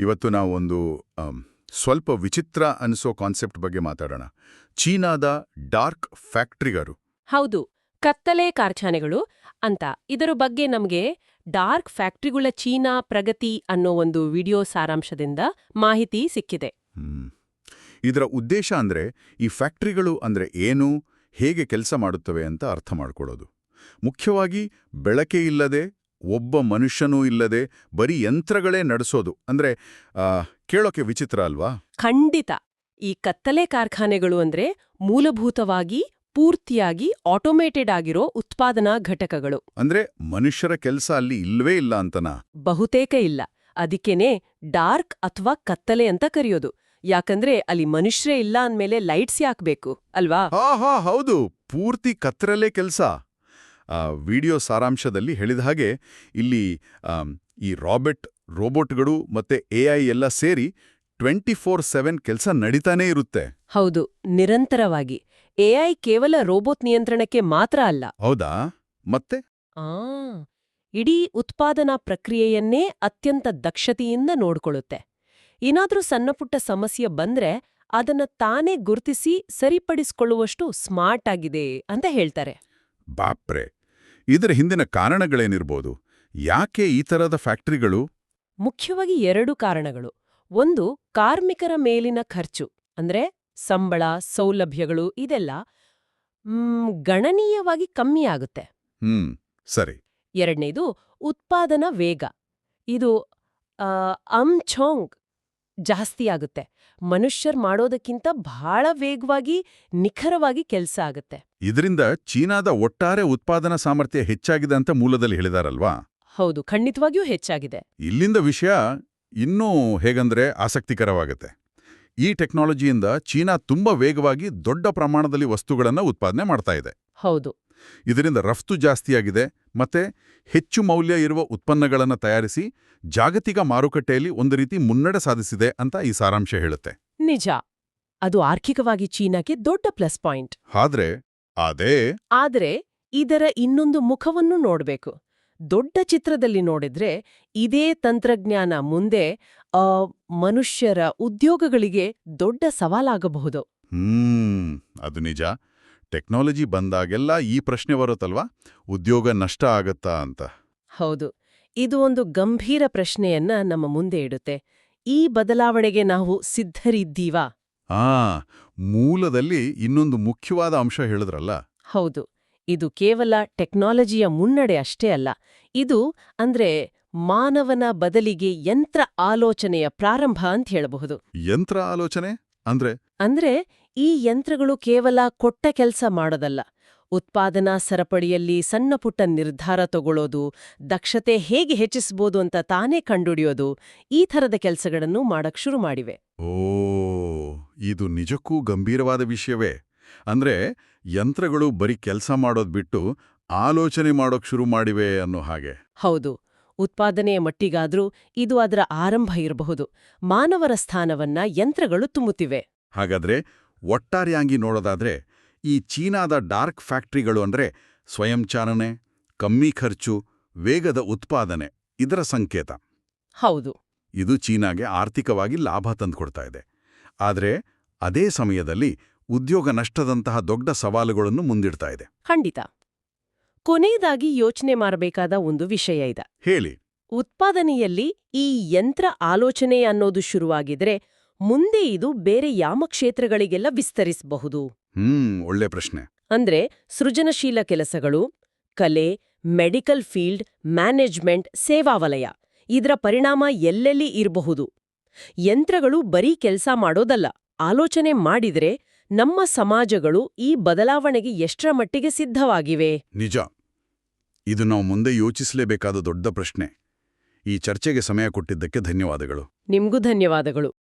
ಇವತ್ತು ನಾವು ಒಂದು ಸ್ವಲ್ಪ ವಿಚಿತ್ರ ಅನಿಸೋ ಕಾನ್ಸೆಪ್ಟ್ ಬಗ್ಗೆ ಮಾತಾಡೋಣ. ಚೀನಾದ ಡಾರ್ಕ್ ಫ್ಯಾಕ್ಟ್ರಿಗರು. ಹೌದು ಕತ್ತಲೆ ಕಾರ್ಖಾನೆಗಳು ಅಂತ. ಇದರ ಬಗ್ಗೆ ನಮಗೆ ಡಾರ್ಕ್ ಫ್ಯಾಕ್ಟ್ರಿಗಳ ಚೀನಾ ಪ್ರಗತಿ ಅನ್ನೋ ಒಂದು ವಿಡಿಯೋ ಸಾರಾಂಶದಿಂದ ಮಾಹಿತಿ ಸಿಕ್ಕಿದೆ. ಇದರ ಉದ್ದೇಶ ಅಂದ್ರೆ ಈ ಫ್ಯಾಕ್ಟ್ರಿಗಳು ಅಂದ್ರೆ ಏನು ಹೇಗೆ ಕೆಲಸ ಮಾಡುತ್ತವೆ ಅಂತ ಅರ್ಥ ಮಾಡಿಕೊಳ್ಳೋದು. ಮುಖ್ಯವಾಗಿ ಬೆಳಕೆ ಇಲ್ಲದೆ ಒಬ್ಬ ಮನುಷ್ಯನೂ ಇಲ್ಲದೆ ಬರೀ ಯಂತ್ರಗಳೇ ನಡೆಸೋದು. ಅಂದ್ರೆ ಕೇಳೋಕೆ ವಿಚಿತ್ರ ಅಲ್ವಾ? ಖಂಡಿತ. ಈ ಕತ್ತಲೆ ಕಾರ್ಖಾನೆಗಳು ಅಂದ್ರೆ ಮೂಲಭೂತವಾಗಿ ಪೂರ್ತಿಯಾಗಿ ಆಟೋಮೇಟೆಡ್ ಆಗಿರೋ ಉತ್ಪಾದನಾ ಘಟಕಗಳು. ಅಂದ್ರೆ ಮನುಷ್ಯರ ಕೆಲಸ ಅಲ್ಲಿ ಇಲ್ವೇ ಇಲ್ಲ ಅಂತನಾ? ಬಹುತೇಕ ಇಲ್ಲ. ಅದಕ್ಕೇನೆ ಡಾರ್ಕ್ ಅಥವಾ ಕತ್ತಲೆ ಅಂತ ಕರೆಯೋದು. ಯಾಕಂದ್ರೆ ಅಲ್ಲಿ ಮನುಷ್ಯರೇ ಇಲ್ಲ ಅಂದ್ಮೇಲೆ ಲೈಟ್ಸ್ ಯಾಕಬೇಕು ಅಲ್ವಾ? ಹಾ ಹಾ ಹೌದು. ಪೂರ್ತಿ ಕತ್ತರಲ್ಲೇ ಕೆಲಸ. ವಿಡಿಯೋ ಸಾರಾಂಶದಲ್ಲಿ ಹೇಳಿದ ಹಾಗೆ ಇಲ್ಲಿ ಈ ರಾಬರ್ಟ್ ರೋಬೋಟ್ಗಳು ಮತ್ತೆ ಐ ಎಲ್ಲ ಸೇರಿ ಟ್ವೆಂಟಿ ಫೋರ್ ಸೆವೆನ್ ಕೆಲಸ ನಡೀತಾನೇ ಇರುತ್ತೆ. ಹೌದು ನಿರಂತರವಾಗಿ. ಎಐ ಕೇವಲ ರೋಬೋಟ್ ನಿಯಂತ್ರಣಕ್ಕೆ ಮಾತ್ರ ಅಲ್ಲ. ಹೌದಾ? ಮತ್ತೆ? ಆ ಇಡೀ ಉತ್ಪಾದನಾ ಪ್ರಕ್ರಿಯೆಯನ್ನೇ ಅತ್ಯಂತ ದಕ್ಷತೆಯಿಂದ ನೋಡ್ಕೊಳ್ಳುತ್ತೆ. ಏನಾದ್ರೂ ಸಣ್ಣಪುಟ್ಟ ಸಮಸ್ಯೆ ಬಂದ್ರೆ ಅದನ್ನ ತಾನೇ ಗುರುತಿಸಿ ಸರಿಪಡಿಸಿಕೊಳ್ಳುವಷ್ಟು ಸ್ಮಾರ್ಟ್ ಆಗಿದೆ ಅಂತ ಹೇಳ್ತಾರೆ. ಬಾಪ್ರೆ! ಇದರ ಹಿಂದಿನ ಕಾರಣಗಳೇನಿರ್ಬೋದು? ಯಾಕೆ ಈ ಥರದ ಫ್ಯಾಕ್ಟರಿಗಳು? ಮುಖ್ಯವಾಗಿ ಎರಡು ಕಾರಣಗಳು. ಒಂದು ಕಾರ್ಮಿಕರ ಮೇಲಿನ ಖರ್ಚು ಅಂದ್ರೆ ಸಂಬಳ ಸೌಲಭ್ಯಗಳು ಇದೆಲ್ಲ ಗಣನೀಯವಾಗಿ ಕಮ್ಮಿ ಆಗುತ್ತೆ. ಹ್ಮ್ ಸರಿ. ಎರಡನೇದು ಉತ್ಪಾದನಾ ವೇಗ. ಇದು ಅಮ್ ಅಂಛೋಂಗ್ ಜಾಸ್ತಿ ಆಗುತ್ತೆ. ಮನುಷ್ಯರ್ ಮಾಡೋದಕ್ಕಿಂತ ಬಹಳ ವೇಗವಾಗಿ ನಿಖರವಾಗಿ ಕೆಲಸ ಆಗುತ್ತೆ. ಇದರಿಂದ ಚೀನಾದ ಒಟ್ಟಾರೆ ಉತ್ಪಾದನಾ ಸಾಮರ್ಥ್ಯ ಹೆಚ್ಚಾಗಿದೆ ಅಂತ ಮೂಲದಲ್ಲಿ ಹೇಳಿದಾರಲ್ವಾ? ಹೌದು ಖಂಡಿತವಾಗಿಯೂ ಹೆಚ್ಚಾಗಿದೆ. ಇಲ್ಲಿಂದ ವಿಷಯ ಇನ್ನೂ ಹೇಗಂದ್ರೆ ಆಸಕ್ತಿಕರವಾಗುತ್ತೆ. ಈ ಟೆಕ್ನಾಲಜಿಯಿಂದ ಚೀನಾ ತುಂಬಾ ವೇಗವಾಗಿ ದೊಡ್ಡ ಪ್ರಮಾಣದಲ್ಲಿ ವಸ್ತುಗಳನ್ನು ಉತ್ಪಾದನೆ ಮಾಡ್ತಾ ಇದೆ. ಹೌದು. ಇದರಿಂದ ರಫ್ತು ಜಾಸ್ತಿಯಾಗಿದೆ ಮತ್ತೆ ಹೆಚ್ಚು ಮೌಲ್ಯ ಇರುವ ಉತ್ಪನ್ನಗಳನ್ನು ತಯಾರಿಸಿ ಜಾಗತಿಕ ಮಾರುಕಟ್ಟೆಯಲ್ಲಿ ಒಂದು ರೀತಿ ಮುನ್ನಡೆ ಸಾಧಿಸಿದೆ ಅಂತ ಈ ಸಾರಾಂಶ ಹೇಳುತ್ತೆ. ನಿಜ. ಅದು ಆರ್ಥಿಕವಾಗಿ ಚೀನಾಕ್ಕೆ ದೊಡ್ಡ ಪ್ಲಸ್ ಪಾಯಿಂಟ್. ಆದ್ರೆ ಅದೇ ಆದರೆ ಇದರ ಇನ್ನೊಂದು ಮುಖವನ್ನು ನೋಡಬೇಕು. ದೊಡ್ಡ ಚಿತ್ರದಲ್ಲಿ ನೋಡಿದ್ರೆ ಇದೇ ತಂತ್ರಜ್ಞಾನ ಮುಂದೆ ಮನುಷ್ಯರ ಉದ್ಯೋಗಗಳಿಗೆ ದೊಡ್ಡ ಸವಾಲಾಗಬಹುದು. ಹ್ಮ್ ಅದು ನಿಜ. ಟೆಕ್ನಾಲಜಿ ಬಂದಾಗೆಲ್ಲ ಈ ಪ್ರಶ್ನೆ ಬರುತ್ತಲ್ವಾ? ಉದ್ಯೋಗ ನಷ್ಟ ಆಗತ್ತಾ ಅಂತ. ಹೌದು. ಇದು ಒಂದು ಗಂಭೀರ ಪ್ರಶ್ನೆಯನ್ನ ನಮ್ಮ ಮುಂದೆ ಇಡುತ್ತೆ. ಈ ಬದಲಾವಣೆಗೆ ನಾವು ಸಿದ್ಧರಿದ್ದೀವಾ? ಆ ಮೂಲದಲ್ಲಿ ಇನ್ನೊಂದು ಮುಖ್ಯವಾದ ಅಂಶ ಹೇಳಿದ್ರಲ್ಲ. ಹೌದು. ಇದು ಕೇವಲ ಟೆಕ್ನಾಲಜಿಯ ಮುನ್ನಡೆ ಅಷ್ಟೇ ಅಲ್ಲ. ಇದು ಅಂದ್ರೆ ಮಾನವನ ಬದಲಿಗೆ ಯಂತ್ರ ಆಲೋಚನೆಯ ಪ್ರಾರಂಭ ಅಂತ ಹೇಳಬಹುದು. ಯಂತ್ರ ಆಲೋಚನೆ? ಅಂದ್ರೆ? ಅಂದ್ರೆ ಈ ಯಂತ್ರಗಳು ಕೇವಲ ಕೊಟ್ಟ ಕೆಲಸ ಮಾಡೋದಲ್ಲ. ಉತ್ಪಾದನಾ ಸರಪಳಿಯಲ್ಲಿ ಸಣ್ಣಪುಟ್ಟ ನಿರ್ಧಾರ ತಗೊಳ್ಳೋದು ದಕ್ಷತೆ ಹೇಗೆ ಹೆಚ್ಚಿಸಬಹುದು ಅಂತ ತಾನೇ ಕಂಡುಹಿಡಿಯೋದು ಈ ಥರದ ಕೆಲಸಗಳನ್ನು ಮಾಡಕ್ ಶುರು ಮಾಡಿವೆ. ಓ ಇದು ನಿಜಕ್ಕೂ ಗಂಭೀರವಾದ ವಿಷಯವೇ. ಅಂದ್ರೆ ಯಂತ್ರಗಳು ಬರೀ ಕೆಲಸ ಮಾಡೋದ್ ಬಿಟ್ಟು ಆಲೋಚನೆ ಮಾಡೋಕ್ ಶುರು ಮಾಡಿವೆ ಅನ್ನೋ ಹಾಗೆ. ಹೌದು ಉತ್ಪಾದನೆಯ ಮಟ್ಟಿಗಾದ್ರೂ ಇದು ಅದರ ಆರಂಭ ಇರಬಹುದು. ಮಾನವರ ಸ್ಥಾನವನ್ನ ಯಂತ್ರಗಳು ತುಂಬುತ್ತಿವೆ. ಹಾಗಾದ್ರೆ ಒಟ್ಟಾರೆಯಾಗಿ ನೋಡೋದಾದ್ರೆ ಈ ಚೀನಾದ ಡಾರ್ಕ್ ಫ್ಯಾಕ್ಟ್ರಿಗಳು ಅಂದ್ರೆ ಸ್ವಯಂಚಾಲನೆ ಕಮ್ಮಿ ಖರ್ಚು ವೇಗದ ಉತ್ಪಾದನೆ ಇದರ ಸಂಕೇತ. ಹೌದು. ಇದು ಚೀನಾಗೆ ಆರ್ಥಿಕವಾಗಿ ಲಾಭ ತಂದುಕೊಡ್ತಾ ಇದೆ. ಆದರೆ ಅದೇ ಸಮಯದಲ್ಲಿ ಉದ್ಯೋಗ ನಷ್ಟದಂತಹ ದೊಡ್ಡ ಸವಾಲುಗಳನ್ನು ಮುಂದಿಡ್ತಾ ಇದೆ. ಖಂಡಿತ. ಕೊನೆಯದಾಗಿ ಯೋಚನೆ ಮಾಡಬೇಕಾದ ಒಂದು ವಿಷಯ ಇದೆ. ಹೇಳಿ. ಉತ್ಪಾದನೆಯಲ್ಲಿ ಈ ಯಂತ್ರ ಆಲೋಚನೆ ಅನ್ನೋದು ಶುರುವಾಗಿದ್ರೆ ಮುಂದೆ ಇದು ಬೇರೆ ಯಾವ ಕ್ಷೇತ್ರಗಳಿಗೆಲ್ಲ ವಿಸ್ತರಿಸಬಹುದು. ಹ್ಮ್ ಒಳ್ಳೆ ಪ್ರಶ್ನೆ. ಅಂದ್ರೆ ಸೃಜನಶೀಲ ಕೆಲಸಗಳು ಕಲೆ ಮೆಡಿಕಲ್ ಫೀಲ್ಡ್ ಮ್ಯಾನೇಜ್ಮೆಂಟ್ ಸೇವಾ ವಲಯ ಇದರ ಪರಿಣಾಮ ಎಲ್ಲೆಲ್ಲಿ ಇರಬಹುದು? ಯಂತ್ರಗಳು ಬರೀ ಕೆಲಸ ಮಾಡೋದಲ್ಲ. ಆಲೋಚನೆ ಮಾಡಿದ್ರೆ ನಮ್ಮ ಸಮಾಜಗಳು ಈ ಬದಲಾವಣೆಗೆ ಎಷ್ಟರ ಮಟ್ಟಿಗೆ ಸಿದ್ಧವಾಗಿವೆ? ನಿಜ. ಇದು ನಾವು ಮುಂದೆ ಯೋಚಿಸಲೇಬೇಕಾದ ದೊಡ್ಡ ಪ್ರಶ್ನೆ. ಈ ಚರ್ಚೆಗೆ ಸಮಯ ಕೊಟ್ಟಿದ್ದಕ್ಕೆ ಧನ್ಯವಾದಗಳು. ನಿಮ್ಗೂ ಧನ್ಯವಾದಗಳು.